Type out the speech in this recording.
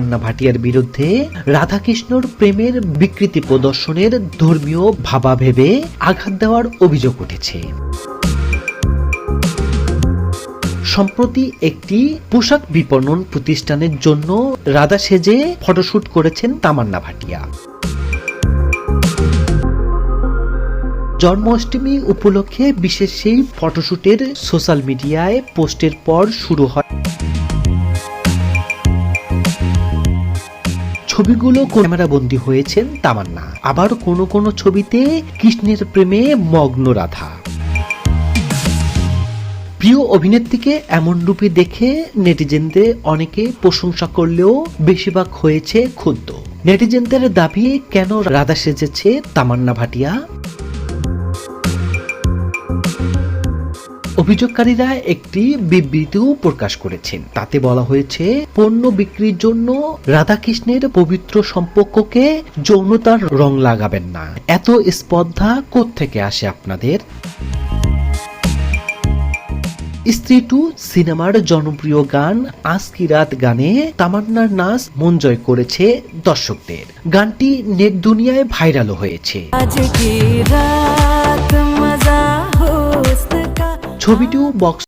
তামান্না ভাটিয়ার বিরুদ্ধে রাধাকৃষ্ণর প্রেমের বিকৃতি প্রদর্শনের ধর্মীয় ভাবাভেবে আঘাত দেওয়ার অভিযোগ উঠেছে। সম্প্রতি একটি পোশাক বিপণন প্রতিষ্ঠানের জন্য রাধা সেজে ফটোশুট করেছেন তামান্না ভাটিয়া। জন্মাষ্টমী উপলক্ষে বিশেষ সেই ফটোশুটের সোশ্যাল মিডিয়ায় পোস্টের পর শুরু হয় ছবিগুলো ক্যামেরাবন্দি হয়েছেন তামান্না। আবার কোন কোন ছবিতে কৃষ্ণের প্রেমে মগ্ন রাধা। প্রিয় অভিনেত্রীকে এমন রূপে দেখে নেটিজেনদের অনেকে প্রশংসা করলেও বেশিরভাগ হয়েছে ক্ষুদ্র নেটিজেনদের দাবি, কেন রাধা সেজেছে তামান্না ভাটিয়া? অভিযোগকারীরা একটি বিবৃতিও প্রকাশ করেছেন। তাতে বলা হয়েছে, পণ্য বিক্রির জন্য রাধাকৃষ্ণের পবিত্র সম্পর্ককে যৌনতার রং লাগাবেন না। এত স্পর্ধা থেকে আসে আপনাদের? স্ত্রী টু সিনেমার জনপ্রিয় গান আজকি রাত গানে তামান্নার নাচ মন জয় করেছে দর্শকদের। গানটি নেট দুনিয়ায় ভাইরালও হয়েছে। ছবিটিও বক্স